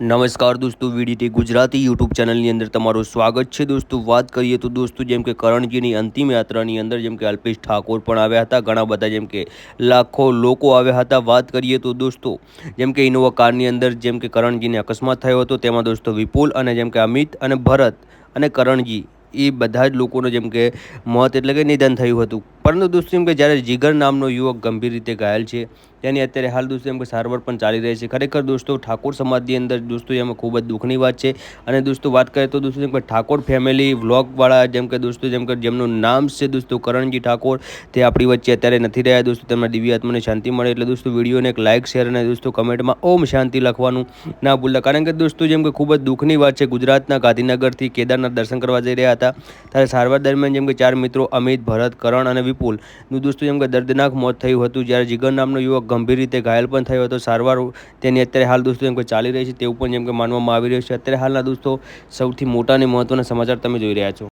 નમસ્કાર દોસ્તો VDT Gujarati YouTube ચેનલની અંદર તમારું સ્વાગત છે. દોસ્તો, વાત કરીએ તો દોસ્તો, જેમ કે કરણજીની અંતિમ યાત્રાની અંદર, જેમ કે અલ્પેશ ઠાકોર પણ આવ્યા હતા, ઘણા બધા જેમ કે લાખો લોકો આવ્યા હતા. વાત કરીએ તો દોસ્તો, જેમ કે ઇનોવા કારની અંદર, જેમ કે કરણજીને અકસ્માત થયો હતો, તેમાં દોસ્તો વિપુલ અને જેમ કે અમિત અને ભરત અને કરણજી, એ બધા જ લોકોનો જેમ કે મોત એટલે કે નિધન થયું હતું. પરંતુ દોસ્તો એમ કે જ્યારે જીગર નામનો યુવક ગંભીર રીતે ઘાયલ છે, તેની અત્યારે હાલ એમ કે સારવાર પણ ચાલી રહી છે. ખરેખર દોસ્તો, ઠાકોર સમાજની અંદર દોસ્તો એમાં ખૂબ જ દુઃખની વાત છે. અને દોસ્તો વાત કરીએ તો દોસ્તો જેમ કે ઠાકોર ફેમિલી વ્લોગવાળા જેમ કે દોસ્તો જેમ કે જેમનું નામ છે દોસ્તો કરણજી ઠાકોર, તે આપણી વચ્ચે અત્યારે નથી રહ્યા. દોસ્તો તેમના દિવ્ય આત્માને શાંતિ મળે એટલે દોસ્તો વિડીયોને એક લાઇક શેર અને દોસ્તો કમેન્ટમાં ઓમ શાંતિ લખવાનું ના ભૂલતા. કારણ કે દોસ્તો જેમ કે ખૂબ જ દુઃખની વાત છે, ગુજરાતના ગાંધીનગરથી કેદારનાથ દર્શન કરવા જઈ રહ્યા હતા. ત્યારે સારવાર દરમિયાન જેમ કે ચાર મિત્રો અમિત, ભરત, કરણ અને વિપુલનું દોસ્તો જેમ કે દર્દનાક મોત થયું હતું. જ્યારે જીગર નામનો યુવક ગંભીર રીતે ઘાયલ પણ થયો હતો. સારવાર તેની અત્યારે હાલ દોસ્તો જેમ કે ચાલી રહી છે. તેવું પણ જેમ કે માનવામાં આવી રહ્યું છે. અત્યારે હાલના દોસ્તો સૌથી મોટા અને મહત્ત્વના સમાચાર તમે જોઈ રહ્યા છો.